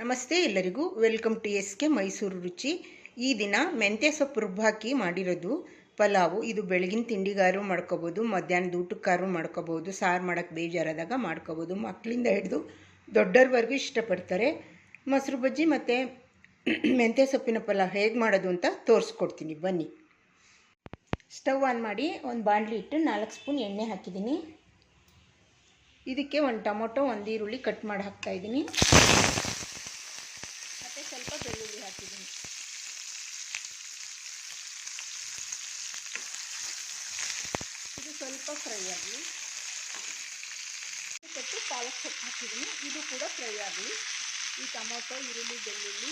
ನಮಸ್ತೆ ಎಲ್ಲರಿಗೂ. Welcome to S K Mysuru Ruchi. ಈ ದಿನ ಮೆಂತ್ಯ ಸೊಪ್ಪು ರುಬ್ಬಾಕಿ ಮಾಡಿರೋದು. ಪಲಾವು, ಇದು ಬೆಳಗಿನ ತಿಂಡಿಗಾರು ಮಾಡ್ಕೋಬೋದು, ಮಧ್ಯಾಹ್ನದ ಊಟಕ್ಕಾರು ಮಾಡ್ಕೋಬೋದು, ಸಾರು ಮಾಡೋಕ್ಕೆ ಬೇಜಾರಾದಾಗ ಮಾಡ್ಕೋಬೋದು. ಮಕ್ಕಳಿಂದ ಹಿಡಿದು ದೊಡ್ಡವ್ರವರೆಗೂ ಇಷ್ಟಪಡ್ತಾರೆ. ಮೊಸರು ಬಜ್ಜಿ ಮತ್ತು ಮೆಂತ್ಯ ಸೊಪ್ಪಿನ ಪಲಾವ್ ಹೇಗೆ ಮಾಡೋದು ಅಂತ ತೋರಿಸ್ಕೊಡ್ತೀನಿ. ಬನ್ನಿ. ಸ್ಟವ್ ಆನ್ ಮಾಡಿ ಒಂದು ಬಾಣಲಿ ಇಟ್ಟು ನಾಲ್ಕು ಸ್ಪೂನ್ ಎಣ್ಣೆ ಹಾಕಿದ್ದೀನಿ. ಇದಕ್ಕೆ ಒಂದು ಟೊಮೊಟೊ, ಒಂದು ಈರುಳ್ಳಿ ಕಟ್ ಮಾಡಿ ಹಾಕ್ತಾಯಿದ್ದೀನಿ ಮತ್ತು ಸ್ವಲ್ಪ ಬೆಳ್ಳುಳ್ಳಿ ಹಾಕಿದ್ದೀನಿ ಇದು ಸ್ವಲ್ಪ ಫ್ರೈ ಆಗಲಿ ಕೊಟ್ಟು ಪಾಲಕ್ ಸೊಪ್ಪು ಹಾಕಿದ್ದೀನಿ. ಇದು ಕೂಡ ಫ್ರೈ ಆಗಲಿ ಈ ಟೊಮೊಟೊ, ಈರುಳ್ಳಿ, ಬೆಳ್ಳುಳ್ಳಿ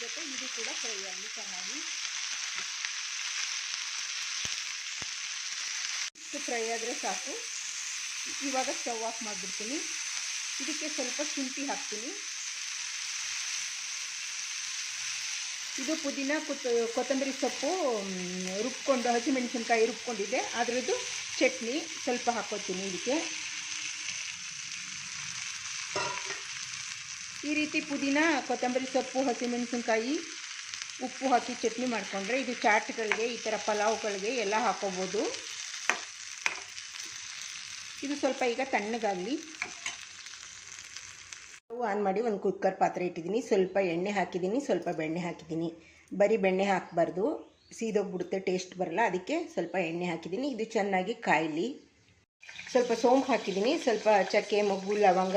ಜೊತೆ ಇದು ಕೂಡ ಫ್ರೈ ಆಗಲಿ ಚೆನ್ನಾಗಿ. ಫ್ರೈ ಆದರೆ ಸಾಕು. ಇವಾಗ ಸ್ಟವ್ ಆಫ್ ಮಾಡಿಬಿಡ್ತೀನಿ. ಇದಕ್ಕೆ ಸ್ವಲ್ಪ ಶುಂಠಿ ಹಾಕ್ತೀನಿ. ಇದು ಪುದೀನ ಕೊತ್, ಕೊತ್ತಂಬರಿ ಸೊಪ್ಪು ರುಬ್ಕೊಂಡು ಹಸಿಮೆಣಸಿನ್ಕಾಯಿ ರುಬ್ಕೊಂಡಿದ್ದೆ. ಅದರದ್ದು ಚಟ್ನಿ, ಸ್ವಲ್ಪ ಹಾಕೋತೀನಿ ಇದಕ್ಕೆ ಈ ರೀತಿ ಪುದೀನ, ಕೊತ್ತಂಬರಿ ಸೊಪ್ಪು ಹಸಿಮೆಣಸಿನ್ಕಾಯಿ ಉಪ್ಪು ಹಾಕಿ ಚಟ್ನಿ ಮಾಡಿಕೊಂಡ್ರೆ ಇದು ಚಾಟ್ಗಳಿಗೆ, ಈ ಥರ ಪಲಾವ್ಗಳಿಗೆ ಎಲ್ಲ ಹಾಕೋಬೋದು. ಇದು ಸ್ವಲ್ಪ ಈಗ ತಣ್ಣಗಾಗಲಿ. ಆನ್ ಮಾಡಿ ಒಂದು ಕುಕ್ಕರ್ ಪಾತ್ರೆ ಇಟ್ಟಿದ್ದೀನಿ. ಸ್ವಲ್ಪ ಎಣ್ಣೆ ಹಾಕಿದ್ದೀನಿ, ಸ್ವಲ್ಪ ಬೆಣ್ಣೆ ಹಾಕಿದ್ದೀನಿ. ಬರೀ ಬೆಣ್ಣೆ ಹಾಕಬಾರ್ದು. ಸೀದೋಗ್ಬಿಡುತ್ತೆ ಟೇಸ್ಟ್ ಬರಲ್ಲ. ಅದಕ್ಕೆ ಸ್ವಲ್ಪ ಎಣ್ಣೆ ಹಾಕಿದ್ದೀನಿ. ಇದು ಚೆನ್ನಾಗಿ ಕಾಯಲಿ. ಸ್ವಲ್ಪ ಸೋಂಪು ಹಾಕಿದ್ದೀನಿ. ಸ್ವಲ್ಪ ಚಕ್ಕೆ, ಮೊಗ್ಗು, ಲವಂಗ,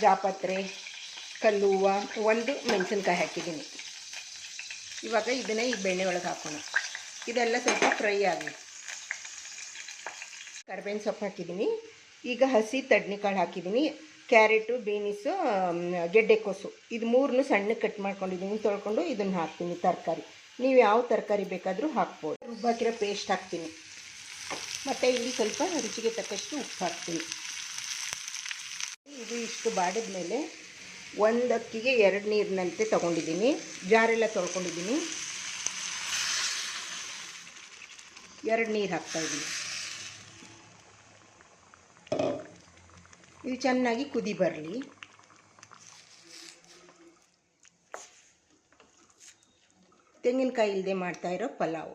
ಜಾಪತ್ರೆ, ಕಲ್ಲು, ಹೂವು, ಒಂದು ಮೆಣಸಿನ್ಕಾಯಿ ಹಾಕಿದ್ದೀನಿ. ಇವಾಗ ಇದನ್ನೇ ಈ ಬೆಣ್ಣೆ ಒಳಗೆ ಹಾಕೋಣ. ಇದೆಲ್ಲ ಸ್ವಲ್ಪ ಫ್ರೈ ಆಗಲಿ ಕರ್ಬೇವಿನ ಸೊಪ್ಪು ಹಾಕಿದ್ದೀನಿ. ಈಗ ಹಸಿ ತಡ್ನಿಕಾಳು ಹಾಕಿದ್ದೀನಿ. ಕ್ಯಾರೆಟು, ಬೀನಿಸು ಗೆಡ್ಡೆಕೋಸು ಇದು ಮೂರನ್ನು ಸಣ್ಣಗೆ ಕಟ್ ಮಾಡ್ಕೊಂಡಿದ್ದೀನಿ ತೊಳ್ಕೊಂಡು ಇದನ್ನು ಹಾಕ್ತೀನಿ ತರಕಾರಿ. ನೀವು ಯಾವ ತರಕಾರಿ ಬೇಕಾದರೂ ಹಾಕ್ಬೋದು. ರುಬ್ಬಾಕಿರೋ ಪೇಸ್ಟ್ ಹಾಕ್ತೀನಿ. ಮತ್ತು ಇಲ್ಲಿ ಸ್ವಲ್ಪ ರುಚಿಗೆ ತಕ್ಕಷ್ಟು ಉಪ್ಪು ಹಾಕ್ತೀನಿ. ಇದು ಇಷ್ಟು ಬಾಡಿದ ಮೇಲೆ ಒಂದು ಅಕ್ಕಿಗೆ ಎರಡು ನೀರಿನಂತೆ ತೊಗೊಂಡಿದ್ದೀನಿ. ಜಾರೆಲ್ಲ ತೊಳ್ಕೊಂಡಿದ್ದೀನಿ. ಎರಡು ನೀರು ಹಾಕ್ತಾಯಿದ್ದೀನಿ ಇದು ಚೆನ್ನಾಗಿ ಕುದಿ ಬರಲಿ. ತೆಂಗಿನಕಾಯಿ ಇಲ್ಲದೆ ಮಾಡ್ತಾ ಇರೋ ಪಲಾವು.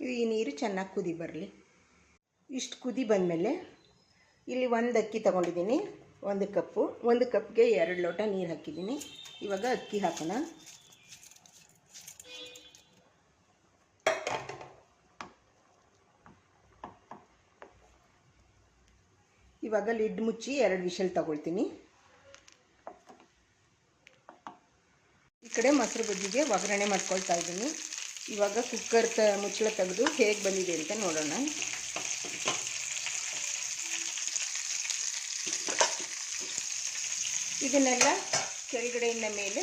ಈ ನೀರು ಚೆನ್ನಾಗಿ ಕುದಿ ಬರಲಿ. ಇಷ್ಟು ಕುದಿ ಬಂದಮೇಲೆ ಇಲ್ಲಿ ಒಂದು ಅಕ್ಕಿ ತಗೊಂಡಿದ್ದೀನಿ, ಒಂದು ಕಪ್ಪು. ಒಂದು ಕಪ್ಗೆ ಎರಡು ಲೋಟ ನೀರು ಹಾಕಿದ್ದೀನಿ. ಇವಾಗ ಅಕ್ಕಿ ಹಾಕೋಣ. ಇವಾಗ ಲಿಡ್ ಮುಚ್ಚಿ ಎರಡು ವಿಷಲ್ ತಗೊಳ್ತೀನಿ. ಈ ಕಡೆ ಮೊಸರು ಬಜ್ಜಿಗೆ ಒಗ್ಗರಣೆ ಮಾಡ್ಕೊಳ್ತಾ ಇದ್ದೀನಿ. ಇವಾಗ ಕುಕ್ಕರ್ ತ ಮುಚ್ಚಳ ತೆಗೆದು ಹೇಗೆ ಬಂದಿದೆ ಅಂತ ನೋಡೋಣ. ಇದನ್ನೆಲ್ಲ ಕೆಳಗಡೆಯಿಂದ ಮೇಲೆ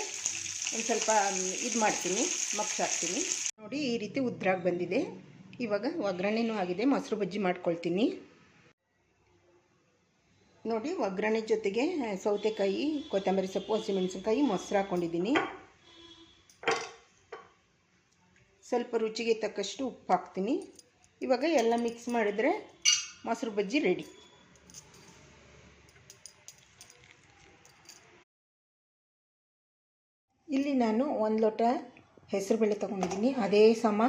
ಒಂದು ಸ್ವಲ್ಪ ಇದು ಮಾಡ್ತೀನಿ ಮಕ್ಸ್ ಹಾಕ್ತೀನಿ. ನೋಡಿ ಈ ರೀತಿ ಉದ್ರಾಗಿ ಬಂದಿದೆ. ಇವಾಗ ಒಗ್ಗರಣೆನೂ ಆಗಿದೆ, ಮೊಸರು ಬಜ್ಜಿ ಮಾಡ್ಕೊಳ್ತೀನಿ. ನೋಡಿ, ಒಗ್ಗರಣೆ ಜೊತೆಗೆ ಸೌತೆಕಾಯಿ, ಕೊತ್ತಂಬರಿ ಸೊಪ್ಪು, ಹಸಿಮೆಣಸಿನ್ಕಾಯಿ ಮೊಸರು ಹಾಕ್ಕೊಂಡಿದ್ದೀನಿ ಸ್ವಲ್ಪ ರುಚಿಗೆ ತಕ್ಕಷ್ಟು ಉಪ್ಪು ಹಾಕ್ತೀನಿ. ಇವಾಗ ಎಲ್ಲ ಮಿಕ್ಸ್ ಮಾಡಿದರೆ ಮೊಸರು ಬಜ್ಜಿ ರೆಡಿ ಇಲ್ಲಿ ನಾನು ಒಂದು ಲೋಟ ಹೆಸರುಬೇಳೆ ತೊಗೊಂಡಿದ್ದೀನಿ. ಅದೇ ಸಮ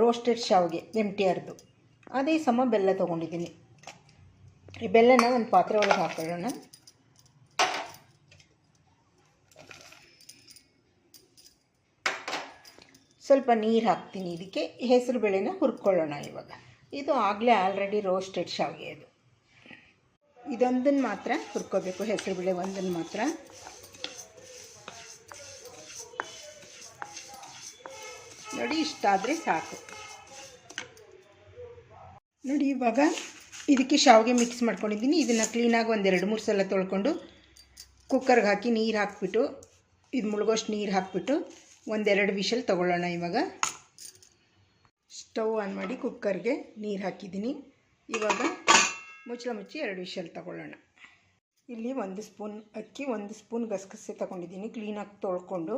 ರೋಸ್ಟೆಡ್ ಶಾವಿಗೆ ಎಂ ಟಿ ಆರ್ದು ಅದೇ ಸಮ ಬೆಲ್ಲ ತೊಗೊಂಡಿದ್ದೀನಿ. ಈ ಬೆಲ್ಲನ ಒಂದು ಪಾತ್ರೆ ಒಳಗೆ ಹಾಕೊಳ್ಳೋಣ. ಸ್ವಲ್ಪ ನೀರು ಹಾಕ್ತೀನಿ ಇದಕ್ಕೆ ಹೆಸರು ಬೇಳೆನ ಹುರ್ಕೊಳ್ಳೋಣ ಇವಾಗ. ಇದು ಆಗಲೇ ಆಲ್ರೆಡಿ ರೋಸ್ಟೆಡ್ ಶಾವಿಗೆ ಅದು. ಇದೊಂದನ್ನು ಮಾತ್ರ ಹುರ್ಕೋಬೇಕು, ಹೆಸರು ಬೇಳೆ ಒಂದನ್ನು ಮಾತ್ರ. ನೋಡಿ, ಇಷ್ಟಾದರೆ ಸಾಕು. ನೋಡಿ, ಇವಾಗ ಇದಕ್ಕೆ ಶಾವಿಗೆ ಮಿಕ್ಸ್ ಮಾಡ್ಕೊಂಡಿದ್ದೀನಿ. ಇದನ್ನು ಕ್ಲೀನಾಗಿ ಒಂದು ಎರಡು, ಮೂರು ಸಲ ತೊಳ್ಕೊಂಡು ಕುಕ್ಕರ್ಗೆ ಹಾಕಿ ನೀರು ಹಾಕ್ಬಿಟ್ಟು, ಇದು ಮುಳುಗೋಷ್ಟು ನೀರು ಹಾಕ್ಬಿಟ್ಟು ಒಂದೆರಡು ವಿಷಲ್ ತೊಗೊಳ್ಳೋಣ ಇವಾಗ. ಸ್ಟವ್ ಆನ್ ಮಾಡಿ ಕುಕ್ಕರ್ಗೆ ನೀರು ಹಾಕಿದ್ದೀನಿ. ಇವಾಗ ಮುಚ್ಚಳ ಮುಚ್ಚಿ ಎರಡು ವಿಷಲ್ ತೊಗೊಳ್ಳೋಣ. ಇಲ್ಲಿ ಒಂದು ಸ್ಪೂನ್, ಅಕ್ಕಿ ಒಂದು ಸ್ಪೂನ್ ಗಸಗಸೆ ತೊಗೊಂಡಿದ್ದೀನಿ. ಕ್ಲೀನಾಗಿ ತೊಳ್ಕೊಂಡು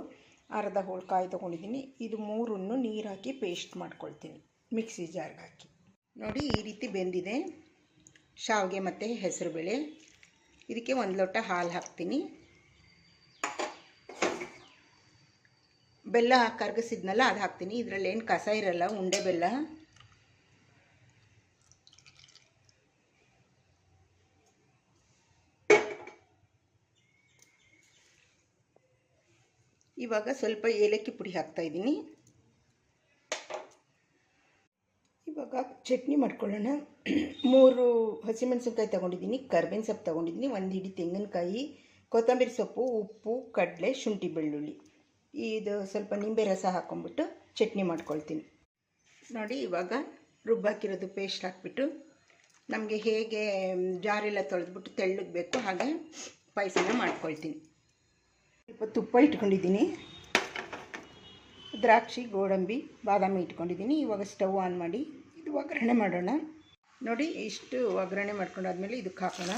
ಅರ್ಧ ಹೋಳ್ಕಾಯಿ ತೊಗೊಂಡಿದ್ದೀನಿ. ಇದು ಮೂರನ್ನು ನೀರು ಹಾಕಿ ಪೇಸ್ಟ್ ಮಾಡ್ಕೊಳ್ತೀನಿ. ಮಿಕ್ಸಿ ಜಾರ್ಗೆ ಹಾಕಿ. ನೋಡಿ ಈ ರೀತಿ ಬೆಂದಿದೆ. ಶಾವಿಗೆ ಮತ್ತು ಹೆಸರುಬೇಳೆ ಇದಕ್ಕೆ ಒಂದು ಲೋಟ ಹಾಲು ಹಾಕ್ತೀನಿ. ಬೆಲ್ಲ ಕರಗಿಸಿದ್ನಲ್ಲ ಅದು ಹಾಕ್ತೀನಿ. ಇದರಲ್ಲಿ ಏನು ಕಸ ಇರಲ್ಲ, ಉಂಡೆ ಬೆಲ್ಲ. ಇವಾಗ ಸ್ವಲ್ಪ ಏಲಕ್ಕಿ ಪುಡಿ ಹಾಕ್ತಾ ಇದ್ದೀನಿ ಇವಾಗ ಚಟ್ನಿ ಮಾಡ್ಕೊಳ್ಳೋಣ. ಮೂರು ಹಸಿಮೆಣಸಿನ್ಕಾಯಿ ತೊಗೊಂಡಿದ್ದೀನಿ, ಕರ್ಬೇವಿನ ಸೊಪ್ಪು ತೊಗೊಂಡಿದ್ದೀನಿ, ಒಂದು ಹಿಡಿ ತೆಂಗಿನಕಾಯಿ, ಕೊತ್ತಂಬರಿ ಸೊಪ್ಪು, ಉಪ್ಪು, ಕಡಲೆ, ಶುಂಠಿ ಬೆಳ್ಳುಳ್ಳಿ. ಇದು ಸ್ವಲ್ಪ ನಿಂಬೆ ರಸ ಹಾಕ್ಕೊಂಬಿಟ್ಟು ಚಟ್ನಿ ಮಾಡ್ಕೊಳ್ತೀನಿ. ನೋಡಿ, ಇವಾಗ ರುಬ್ಬಾಕಿರೋದು ಪೇಸ್ಟ್ ಹಾಕ್ಬಿಟ್ಟು ನಮಗೆ ಹೇಗೆ ಜಾರೆಲ್ಲ ತೊಳೆದ್ಬಿಟ್ಟು ತೆಳ್ಳಗೆ ಬೇಕು ಹಾಗೆ ಪಾಯಸನ ಮಾಡ್ಕೊಳ್ತೀನಿ. ಸ್ವಲ್ಪ ತುಪ್ಪ ಇಟ್ಕೊಂಡಿದ್ದೀನಿ. ದ್ರಾಕ್ಷಿ, ಗೋಡಂಬಿ, ಬಾದಾಮಿ ಇಟ್ಕೊಂಡಿದ್ದೀನಿ. ಇವಾಗ ಸ್ಟವ್ ಆನ್ ಮಾಡಿ ಒಗ್ಗರಣೆ ಮಾಡೋಣ. ನೋಡಿ, ಇಷ್ಟು ಒಗ್ಗರಣೆ ಮಾಡ್ಕೊಂಡಾದ್ಮೇಲೆ ಇದಕ್ಕೆ ಹಾಕೋಣ.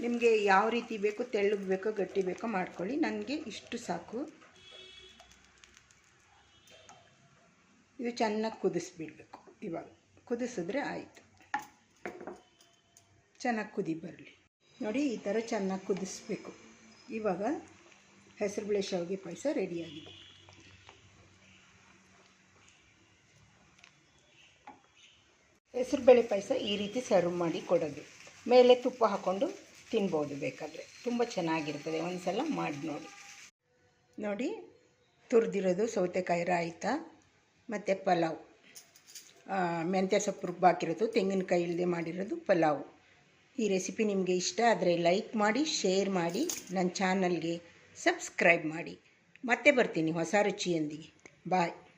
ನಿಮಗೆ ಯಾವ ರೀತಿ ಬೇಕು, ತೆಳ್ಳಗೆ ಬೇಕೋ, ಗಟ್ಟಿ ಬೇಕೋ ಮಾಡ್ಕೊಳ್ಳಿ. ನನಗೆ ಇಷ್ಟು ಸಾಕು. ಇದು ಚೆನ್ನಾಗಿ ಕುದಿಸ್ಬಿಡ್ಬೇಕು. ಇವಾಗ ಕುದಿಸಿದ್ರೆ ಆಯಿತು. ಚೆನ್ನಾಗಿ ಕುದಿ ಬರಲಿ. ನೋಡಿ, ಈ ಥರ ಚೆನ್ನಾಗಿ ಕುದಿಸ್ಬೇಕು. ಇವಾಗ ಹೆಸರುಬೇಳೆ ಶಾವಿಗೆ ಪಾಯಸ ರೆಡಿಯಾಗಿದೆ ಹೆಸರುಬೇಳೆ ಪಾಯಸ ಈ ರೀತಿ ಸರ್ವ್ ಮಾಡಿ ಕೊಡೋದು. ಮೇಲೆ ತುಪ್ಪ ಹಾಕ್ಕೊಂಡು ತಿನ್ಬೋದು ಬೇಕಾದರೆ. ತುಂಬ ಚೆನ್ನಾಗಿರ್ತದೆ. ಒಂದು ಸಲ ಮಾಡಿ ನೋಡಿ. ನೋಡಿ, ತುರಿದಿರೋದು ಸೌತೆಕಾಯಿ ರಾಯಿತ ಮತ್ತು ಪಲಾವ್. ಮೆಂತ್ಯ ಸೊಪ್ಪು ರುಬ್ಬಾಕಿರೋದು ತೆಂಗಿನಕಾಯಿ ಇಲ್ಲದೆ ಮಾಡಿರೋದು ಪಲಾವು. ಈ ರೆಸಿಪಿ ನಿಮಗೆ ಇಷ್ಟ ಆದರೆ ಲೈಕ್ ಮಾಡಿ, ಶೇರ್ ಮಾಡಿ ನನ್ನ ಚಾನಲ್ಗೆ ಸಬ್ಸ್ಕ್ರೈಬ್ ಮಾಡಿ. ಮತ್ತೆ ಬರ್ತೀನಿ ಹೊಸ ರುಚಿಯೊಂದಿಗೆ. ಬಾಯ್.